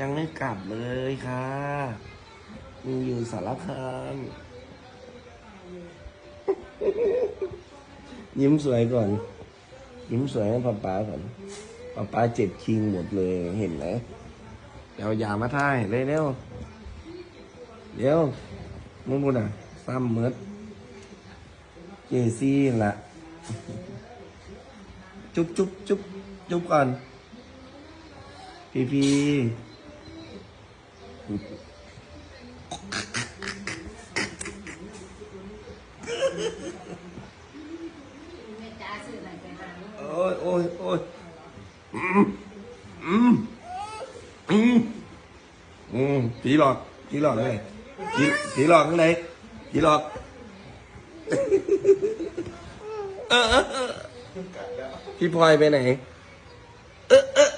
ยังไม่กลับเลยค่ะมีอยู่สารคามยิ้มสวยก่อน ยิ้มสวยให้ป๊าป๊าก่อนป๊าป๊าเจ็บคิงหมดเลยเห็นไหมเดี๋ยวยามาท่ายเร็วเร็วเดี๋ยวมึงบุญอะซ้ำเมิดเจซี่ละจุ๊บจุ๊บจุ๊บจุ๊บก่อนพีพี โอ้ยโอ้ยโอ้ยอืมอืมอืมอืมผีหลอกผีหลอกไงผีผีหลอกข้างในผีหลอกเออเออเออพี่พลอยไปไหน เออเออ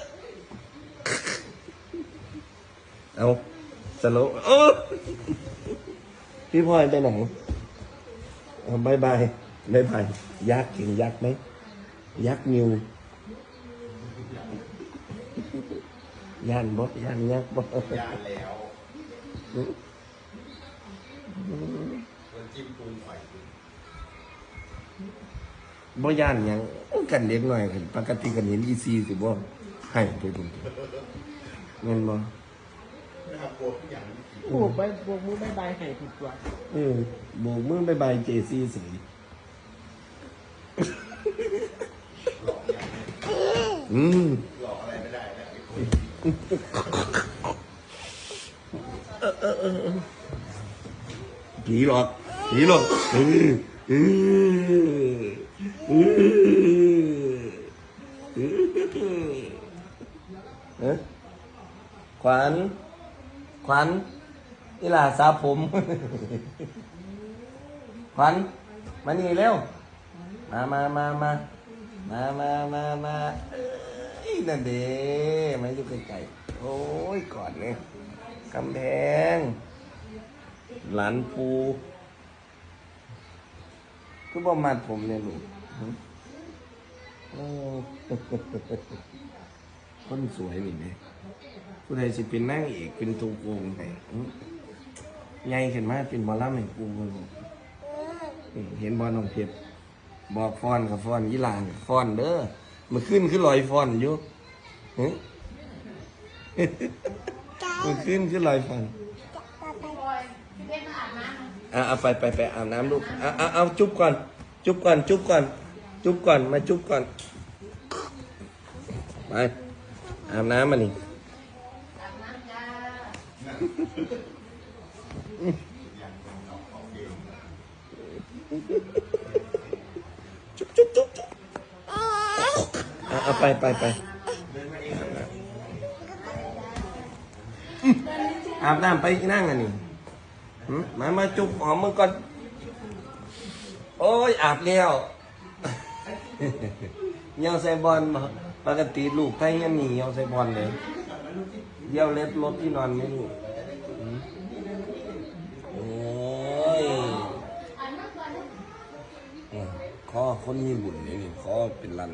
เอา สโลว์เออพี่พลอยไปไหนเอาบายบายบายบายยักษ์เห็นยักษ์ไหม ยักษ์นิวย่านบ่ย่านยักษ์บ่ยานแล้วมันจิ้มปูนไฟบ่ย่านหยังกันเด็กหน่อยกันปกติกันเห็นอีซีสิบ่ให้ไปบุญเงินบ่ นะครับโกทุกอย่างมันผิดโอ้ไปบวกมือบายบายให้ผิดตัวเออโบกมือบายบายเจซีสิหลอกอย่างนี้อืมหลอกอะไรไม่ได้แล้วไอ้คนผีหลอกผีหลอกเออเออเออเออเออขวัญ ขวัญนี่ล่ะสาผม ขวัญมานี่เร็ว มามามามามามามามาเอ้ยนั่นเด้มาอยู่ไกลๆโอ้ยกอดเลยกำแพง หลานปูคือบ่มัดผมเนี่ยลูกคนสวยนี่เนี่ย ผู้ใดสิเป็นนั่งเอกเป็นตัวโกงไงหึใหญ่ขึ้นมาเป็นบอลล่ำแห่งปูเลยลูกนี่เห็นบอลน้องเพชรบอกฟอนกับฟอนยี่หลานกับฟอนเด้อมันขึ้นขึ้นลอยฟอนอยู่หึมันขึ้นขึ้นลอยฟอนบอยพี่เพชรมาอาบน้ำอะเอาไปไปไปอาบน้ำลูกเอาเอาเอาจุ๊บก่อน จุ๊บก่อน จุ๊บก่อน จุ๊บก่อนมาจุ๊บก่อนไปอาบน้ำมานี่อาบน้ำจ้า จุ๊บจุ๊บจุ๊บจุ๊บเอาเอาไปไปไปอาบน้ำไปนั่งอันนี้มามาจุ๊บหอมมือก่อน โอ้ย อาบแล้วเหี่ยวใส่บอลปกติลูกไทยยังหนีเหี่ยวใส่บอลเลยเยี่ยวเล็บรถที่นอนไม่ลูกหืมโอ้ย อาบน้ำก่อนลูก อืมข้อ คนมีบุญนี่นี่ข้อเป็นรัน